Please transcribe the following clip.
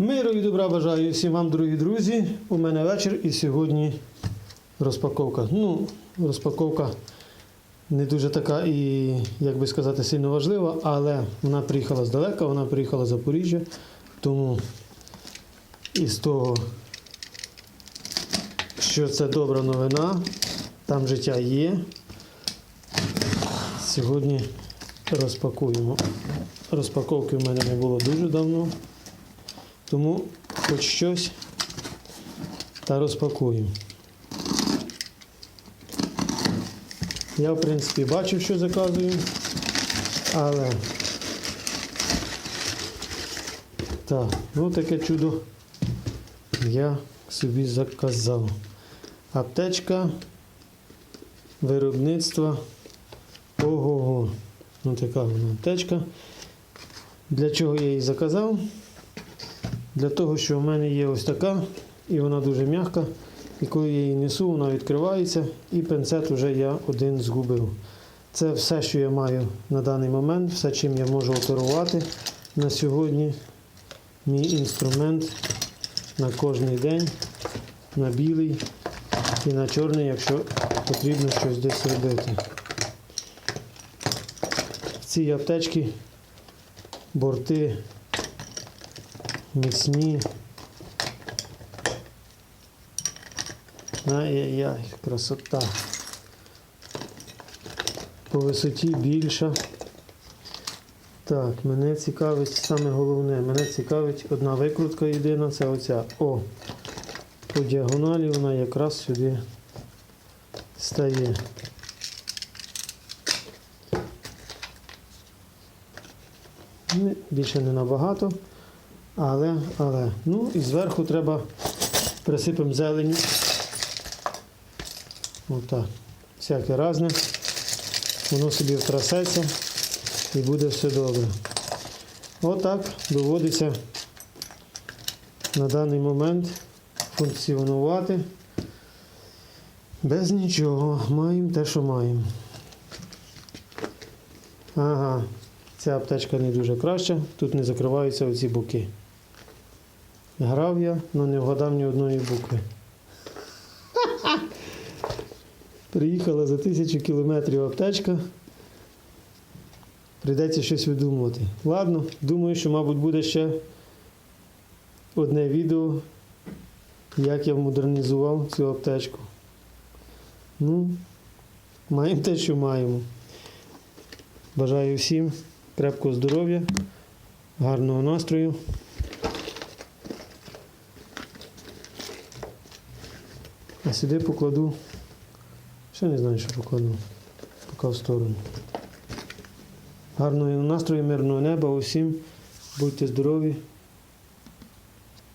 Миру і добра бажаю всім вам, дорогі друзі. У мене вечір і сьогодні розпаковка. Ну, розпаковка не дуже така і, як би сказати, сильно важлива, але вона приїхала здалека, вона приїхала з Запоріжжя. Тому із того, що це добра новина, там життя є. Сьогодні розпакуємо. Розпаковки в мене не було дуже давно. Тому хоч щось та розпакуємо. Я, в принципі, бачив, що заказую, але так, ну таке чудо я собі заказав. Аптечка виробництва ого-го. Ну така вона аптечка. Для чого я її заказав? Для того, що в мене є ось така, і вона дуже м'яка. І коли я її несу, вона відкривається, і пинцет вже я один згубив. Це все, що я маю на даний момент, все, чим я можу оперувати на сьогодні. Мій інструмент на кожний день, на білий і на чорний, якщо потрібно щось десь робити. В цій аптечці борти міцні. Ай-яй-яй, красота. По висоті більша. Так, мене цікавить саме головне, мене цікавить одна викрутка єдина, це оця. О! По діагоналі вона якраз сюди стає. Ну, Більше не набагато. Але, але. Ну і зверху треба присипемо зелені. Отак. Всяке разне. Воно собі втрасеться і буде все добре. Отак доводиться на даний момент функціонувати. Без нічого. Маємо те, що маємо. Ага, ця аптечка не дуже краща, тут не закриваються оці боки. Грав я, але не вгадав ні одної букви. Приїхала за тисячу кілометрів аптечка. Прийдеться щось видумувати. Ладно, думаю, що, мабуть, буде ще одне відео, як я модернізував цю аптечку. Ну, маємо те, що маємо. Бажаю всім крепкого здоров'я, гарного настрою. А сюди покладу. Ще не знаю, що покладу. Поки в сторону. Гарного настрою, мирного неба усім. Будьте здорові,